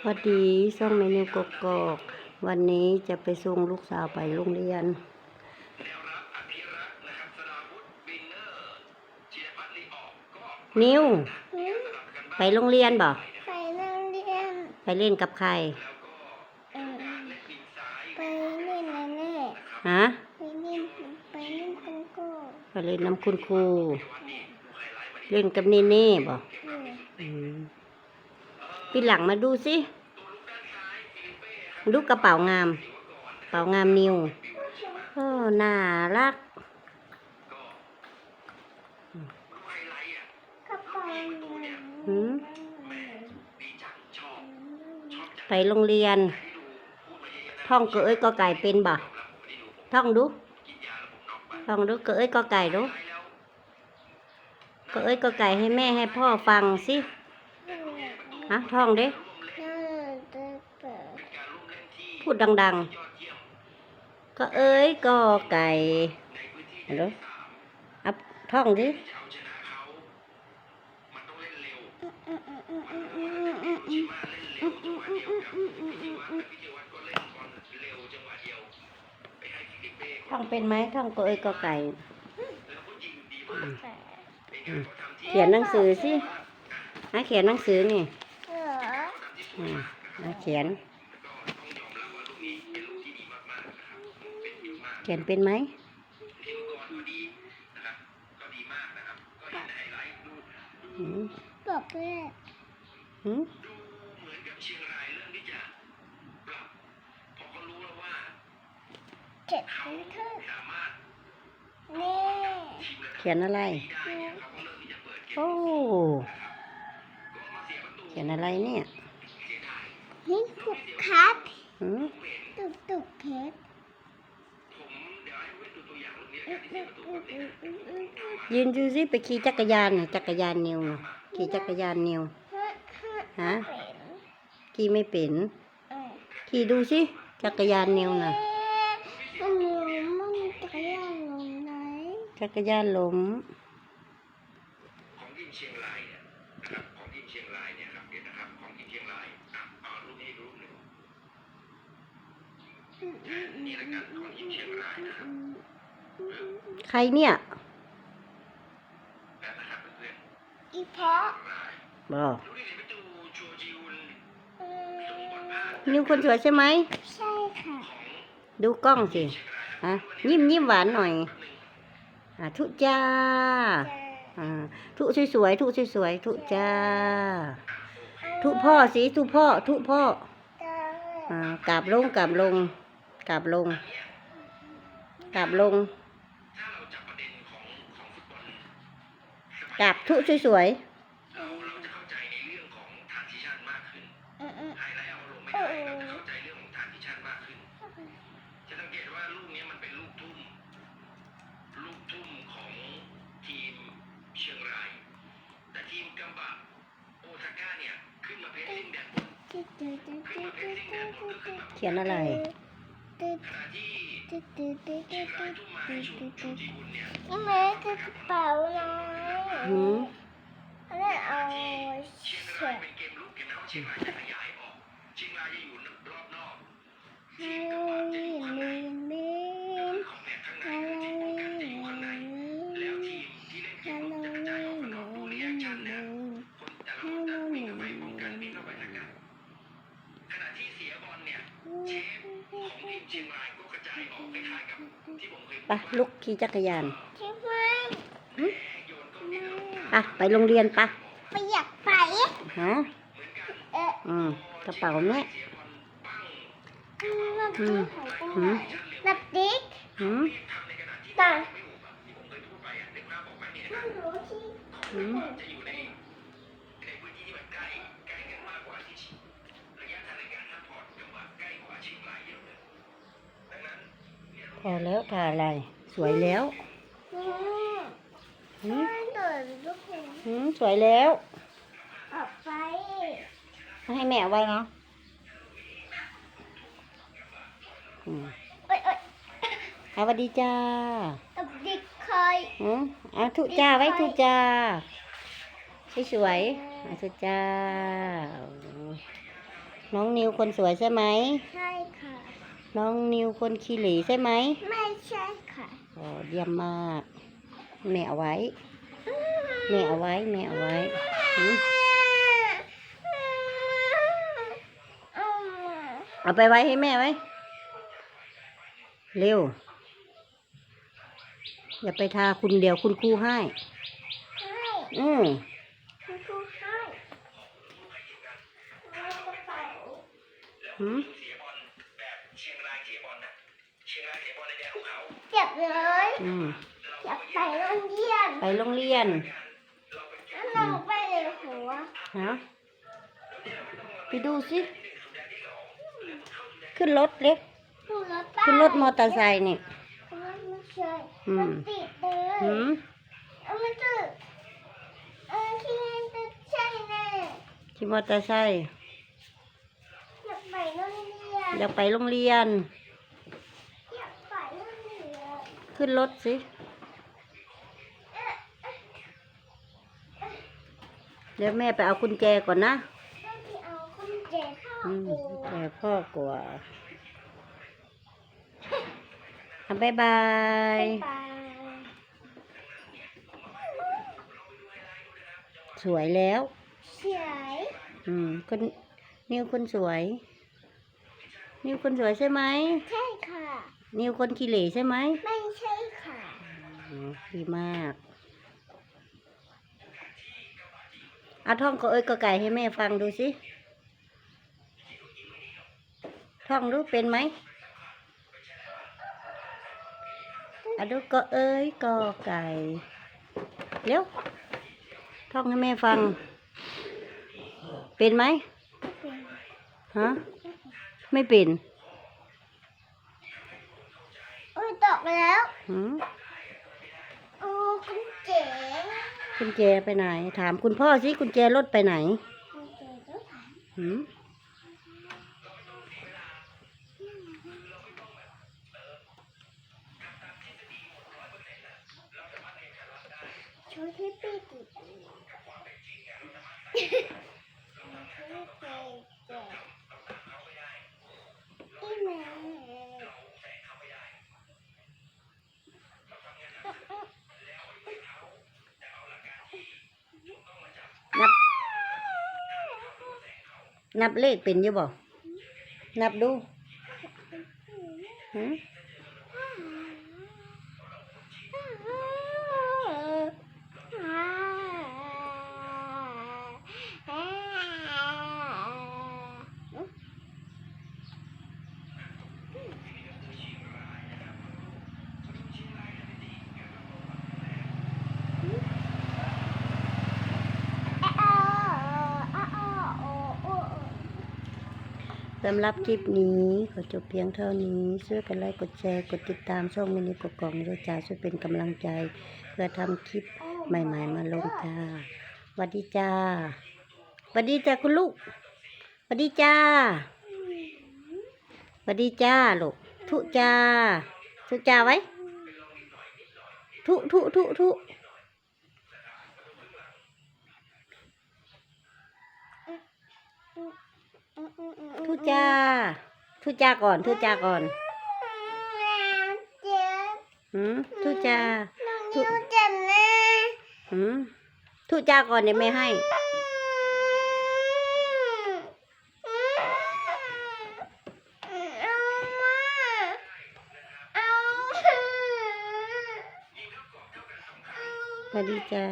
สวัสดีช่องเมนูกกอกวันนี้จะไปส่งลูกสาวไปโรงเรียน นิวไปโรงเรียนบ่ไปโรงเรียน ไปเล่นกับใครเออไปเล่นนะแม่ฮะ ไปเล่นไปเล่นกันโก้ไปเล่นน้ำคุณครู เล่นกับเนเน่บ่ เอออืมปีหลังมาดูสิดูกระเป๋างามกระเป๋างามนิวโอ้น่ารักกระเป๋าหืมไปโรงเรียน ท่องเกเอ้ยก็ไก่เป็นบ่ท่องดู ท่องดูเกเอ้ยก็ไก่ดูเกเอ้ยก็ไก่ให้แม่ให้พ่อฟังสิ ฮะท่องเด้น่าจะเปิดพูดดัง ๆ ก็เอ้ยก็ไก่ฮัลโหลอัพท่องดิท่องเป็นไหมท่องก็เอ้ยก็ไก่เขียนหนังสือสิฮะเขียนหนังสือนี่ เหรออืมอะเขียน เขียนเป็นไหมหืมบอกเลยหืมเจ็ดนิ้วเท่านี่เขียนอะไร โอ้ เขียนอะไรเนี่ยนี่ตุกครับหืม ตุกตุกเพชรยืนดูสิไปขี่จักรยานน่ะจักรยานนิวน่ะขี่จักรยานนิวฮะขี่ไม่เป็นขี่ดูสิจักรยานนิวน่ะมันหนูมันจักรยานลงไหนจักรยานล้ม ของทีมเชียงรายเนี่ยนะครับของทีมเชียงรายเนี่ยครับเดี๋ยวนะครับของทีมเชียงรายอะเอารูปนี้รูปหนึ่ง นี่ละกันของทีมเชียงรายนะครับใครเนี่ยแบบนะครับเพื่อนอีเพาะบอๆรู้ดิไปดูชัวจิวน์เอนิวคนสวยใช่ไหมอใช่ค่ะดูกล้องสิฮะยิ้มยิ้มหวานหน่อย อะทุจ้าอ่า ทุสวยๆ ทุสวยๆ ทุจ้า ทุพ่อสิ ทุพ่อ ทุพ่ออ่ากราบลงกราบลง กราบลงกราบลงถ้าเราจับประเด็นของของฟุตบอลกราบทุสวยเราเราจะเข้าใจในเรื่องของทางทิชันมากขึ้นเออเออไฮไลท์เอาลงไม่ได้เร ตว่าลูกนี้มันเป็นลูกทุ่มลูกทุ่มของทีมเชียงรายแต่ทีมกัมบะโอซาก้าเนี่ยขึ้นมาเพรสซิ่งแดนบนตึ๊ดตึ๊ดตึ๊ดขึ้นมาเพรสซิ่งแดนบนก็ขึ้นมาเขียนอะไรตึ๊ดขณะที่ตึ๊ดตึ๊ดตึ๊ดเชีตึ๊ยดงตึ๊รายดทุ่มมาให้ชูชูจีบุญเนี่ยนี่แม่คือกระเป๋าน้อยหืมอันนี้เอาเชียงรายเสร็จเป็นเกมลุกเห็นไหม ไปลุกขี่จักรยานใช่ไหมโยนก้อนหินลงไปไปโรงเรียนปะไม่อยากไปฮะเอ๊ะอืมกระเป๋าเนี่ยนับอืดิมหืมนับดิหืมตาที่ผมเคยพูดไปอะนึกภาพออกไหม อแล้วถ่ายอะไร สวยแล้วอืมหืมไม่เดินลูกเห็นหืมสวยแล้ว ออกไป ให้แม่เอาไว้เนาะอืมเอ้ยเอ้ยเอาสวัสดีจ้ากับดิกเคยอืมเอาทุจ้าไว้ทุจ้าสวยๆเอาทุจ้า น้องนิวคนสวยใช่ไหม ใช่ค่ะ น้องนิวคนขี้หลีใช่ไหม ไม่ใช่ค่ะอ๋อเยี่ยมมาก แม่เอาไว้ แม่เอาไว้ แม่เอาไว้หืมเอาไปไว้ให้แม่ไว้ เร็ว อย่าไปทาคุณเดียวคุณครูให้ใช่อืมคุณครูให้เอากระเป๋าหืม เชียงรายเสียบอลในแดนของเขาเจ็บเลยอืมอยากไปโรงเรียนไปโรงเรียนแล้วเราไปเลยหัวฮะไปดูสิขึ้นรถเล็กดูรถขึ้นรถมอเตอร์ไซค์นี่ขึ้นรถไม่ใช่อืมมันติดเลยหืมเอามันจะเออที่นั่นจะใช่แน่ขี่มอเตอร์ไซค์อยากไปโรงเรียนอยากไปโรงเรียน อยากไปโรงเรียน ขึ้นรถสิ เดี๋ยวแม่ไปเอากุญแจก่อนนะต้องไปเอากุญแจเข้าอืมกูแต่พ่อกลัวอะบ๊ายบายไปสวยแล้ว เฉยอืมคนนิวคนสวย นิวคนสวยใช่ไหม ใช่ค่ะ นิวคนขี้เหร่ใช่ไหมไม่ใช่ค่ะอ๋อดีมากเอาท่องก็เอ้ยก็ไก่ให้แม่ฟังดูสิ ท่องรู้เป็นไหมอะดูก็เอ้ยก็ไก่เร็วท่องให้แม่ฟัง เป็นไหมฮะไม่เป็น โอ้ย ตกแล้วหืมโอ้กุญแจกุญแจไปไหน ถามคุณพ่อสิกุญแจรถไปไหนกุญแจด้วยค่ะหืมช่วยที่ปีติด นับเลขเป็นอยู่บ่นับดูหื สำหรับคลิปนี้ขอจบเพียงเท่านี้ช่วยกันไลค์กดแชร์ กดติดตามช่องมินิกกองด้วยจ้าช่วยเป็นกำลังใจ เพื่อทำคลิปใหม่ ๆ มาลงจ้าสวัสดีจ้าสวัสดีจ้าคุณลูกสวัสดีจ้าสวัสดีจ้าลูกทุจ้าทุจ้าไว้ ทุทุทุทุทุ จ้าทุจ้าก่อนทุจ้าก่อนเจ็บหืมทุจ้าน้องนิ้วเจ็บนะหืมทุจ้าก่อนเดี๋ยวไม่ให้เอามาเอาสวัสดีจ้า